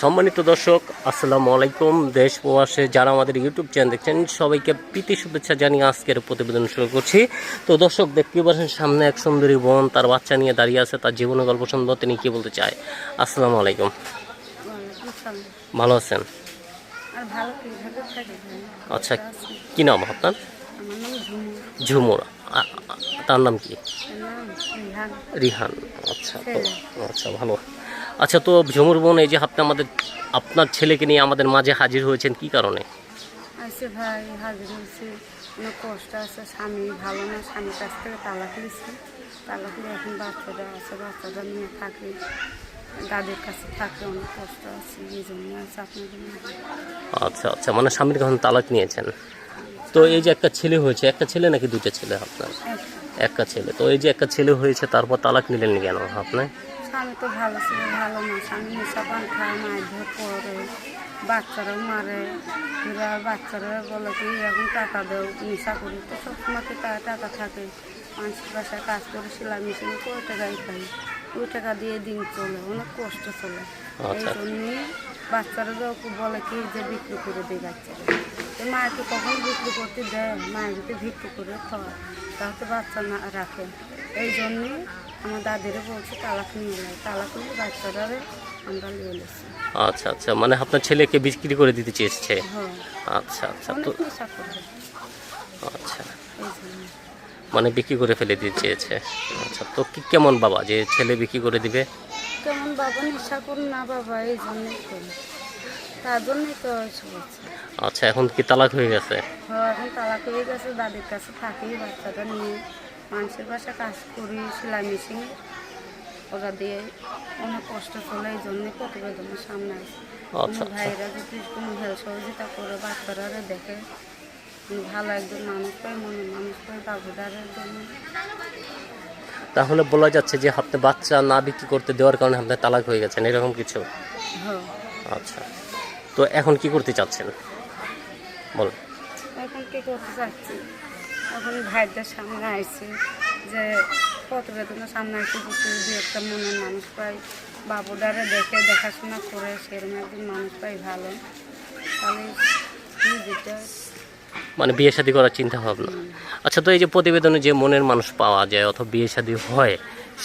সম্মানিত দর্শক, আসসালামু আলাইকুম। দেশ প্রবাসে যারা আমাদের ইউটিউব চ্যানেল দেখছেন, সবাইকে প্রীতি শুভেচ্ছা জানিয়ে আজকের প্রতিবেদন শুরু করছি। তো দর্শক দেখতে পাচ্ছেন, সামনে এক সুন্দরী বোন তার বাচ্চা নিয়ে দাঁড়িয়ে আছে, তার জীবনের গল্প শুনব তিনি কি বলতে চায়? আসসালামু আলাইকুম। ভালো আছেন? আচ্ছা কি নাম আপনার? ঝুমুর। তার নাম কি? রিহান। আচ্ছা আচ্ছা ভালো। আচ্ছা তো ঝুমুর বোন এই যে আপনি আমাদের আপনার ছেলেকে নিয়ে আমাদের মাঝে হাজির হয়েছেন কি কারণে? আছে ভাই হাজির হয়েছে। অনেক কষ্ট আছে স্বামী ভালো না স্বামীর কাছ থেকে তালাক নিয়েছে। তালাক নিয়ে এখন আছে নিয়ে থাকে। দাদির কাছে থাকে অনেক কষ্ট আছে এই জন্য আছে আপনাদের আচ্ছা আচ্ছা মানে স্বামীর কাছে তালাক নিয়েছেন। তো এই যে একটা ছেলে হয়েছে একটা ছেলে নাকি দুটো ছেলে আপনার? একটা। একটা ছেলে। তো এই যে একটা ছেলে হয়েছে তারপর তালাক নিলেন কেন আপনি? স্বামী তো ভালো ছিল ভালো না স্বামী নেশা পান খায় মায়ের ধরে পড়ে বাচ্চারাও মারে। এরা বাচ্চারা বলে কি এখন টাকা দেও নেশা করি। তো সবসময় তো টা- টাকা থাকে। মানুষের বাসায় কাজ করে সেলাই মেশিনে কয় টাকাই পাই ওই টাকা দিয়ে দিন চলে অনেক কষ্ট চলে। এই আচ্ছা। জন্যই বাচ্চারা বলে কি যে বিক্রি করে দেয় বাচ্চারা। তো মাকে কখন বিক্রি করতে দেয় মায়ের যদি বিক্রি করে খাওয়ায় তাহলে বাচ্চা না রাখে। এই জন্যই আমার দাদিরে বলছে তালাক নিয়ে নেয়। তালাক নিয়ে আমরা নিয়ে আচ্ছা আচ্ছা। মানে আপনার ছেলেকে বিক্রি করে দিতে চেয়েছে? হ্যাঁ। আচ্ছা আচ্ছা। তো আচ্ছা। মানে বিক্রি করে ফেলে দিতে চেয়েছে। আচ্ছা তো কি কেমন বাবা যে ছেলে বিক্রি করে দিবে? কেমন বাবা নেশা করুন না বাবা এই জন্যই করি তার জন্যই তো আচ্ছা এখন কি তালাক হয়ে গেছে? হ্যাঁ এখন তালাক হয়ে গেছে দাদির কাছে থাকি বাচ্চাটা নিয়ে। মানুষের বাসা কাজ করি সেলাই মেশিন। ওরা দিয়ে অনেক কষ্ট চলে এই জন্যে প্রতিবেদনের সামনে আসে। আচ্ছা, কোনো ভাইরা যদি কোনো হেল্প সহযোগিতা করে বাচ্চারা দেখে ভালো একজন মানুষ পাই মনে মানুষ পাই বাবুদারের জন্য। তাহলে বলা যাচ্ছে যে আপনি বাচ্চা না বিক্রি করতে দেওয়ার কারণে আপনার তালাক হয়ে গেছেন এরকম কিছু? হ্যাঁ। আচ্ছা। তো এখন কি করতে চাচ্ছেন? বল। এখন কি করতে চাচ্ছি? এখন ভাইদের সামনে আইছে যে প্রতিবেদনের সামনে যদি দু একটা মনের মানুষ পাই বাবুদারে দেখে দেখাশোনা করে সেরকম একজন মানুষ পাই ভালো। তাহলে মানে বিয়ে শাদী করার চিন্তা ভাবনা। আচ্ছা তো এই যে প্রতিবেদনে যে মনের মানুষ পাওয়া যায় অথবা বিয়ে শাদী হয়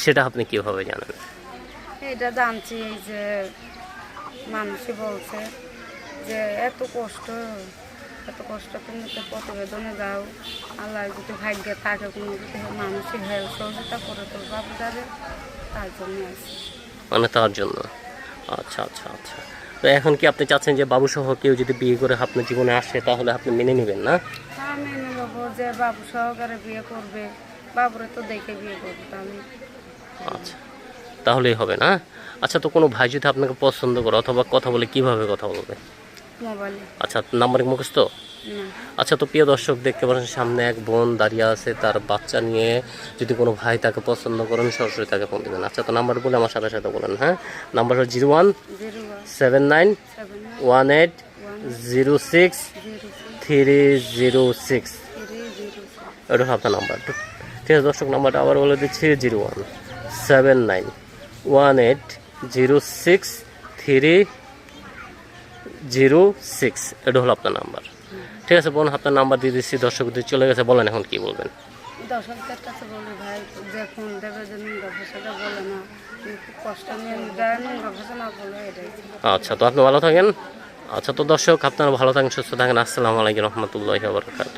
সেটা আপনি কীভাবে জানেন? এটা জানছি এই যে মানুষই বলছে যে এত কষ্ট এত কষ্ট তুমি তো প্রতিবেদনে যাও। আল্লাহ যদি ভাগ্যে থাকে কোনো যদি মানুষই হেল্প সহযোগিতা করে তো বাবুদারে তার জন্য আছে। মানে তার জন্য। আচ্ছা আচ্ছা আচ্ছা। তো এখন কি আপনি চাচ্ছেন যে বাবু সহ কেউ যদি বিয়ে করে আপনার জীবনে আসে তাহলে আপনি মেনে নেবেন না? হ্যাঁ মেনে নেব যে বাবু সহকারে বিয়ে করবে। বাবুরে তো দেখে বিয়ে করবে তাহলে আচ্ছা তাহলেই হবে না? আচ্ছা তো কোনো ভাই যদি আপনাকে পছন্দ করে অথবা কথা বলে কীভাবে কথা বলবে? আচ্ছা নাম্বার মুখস্থ? আচ্ছা তো প্রিয় দর্শক দেখতে পাচ্ছেন সামনে এক বোন দাঁড়িয়ে আছে তার বাচ্চা নিয়ে। যদি কোনো ভাই তাকে পছন্দ করেন সরাসরি তাকে ফোন দেবেন। আচ্ছা তো নাম্বার বলে আমার সাথে সাথে বলেন হ্যাঁ? নাম্বার হচ্ছে zero one seven nine one eight zero six three zero six. এটা হলো আপনার নাম্বার। ঠিক আছে দর্শক নাম্বারটা আবার বলে দিচ্ছি zero one seven nine one eight zero six three zero six. এটা হলো আপনার নাম্বার। ঠিক আছে বোন আপনার নাম্বার দিয়ে দিচ্ছি দর্শকদের চলে গেছে বলেন এখন কি বলবেন? দর্শকদের কাছে বলি ভাই যে দেবে যে নোংরা ভাষাটা বলে না। খুব কষ্ট নিয়ে যারা নোংরা ভাষা না বলে এটাই। আচ্ছা তো আপনি ভালো থাকেন। আচ্ছা তো দর্শক আপনারা ভালো থাকেন সুস্থ থাকেন। আসসালামু আলাইকুম রহমতুল্লাহ বরকাত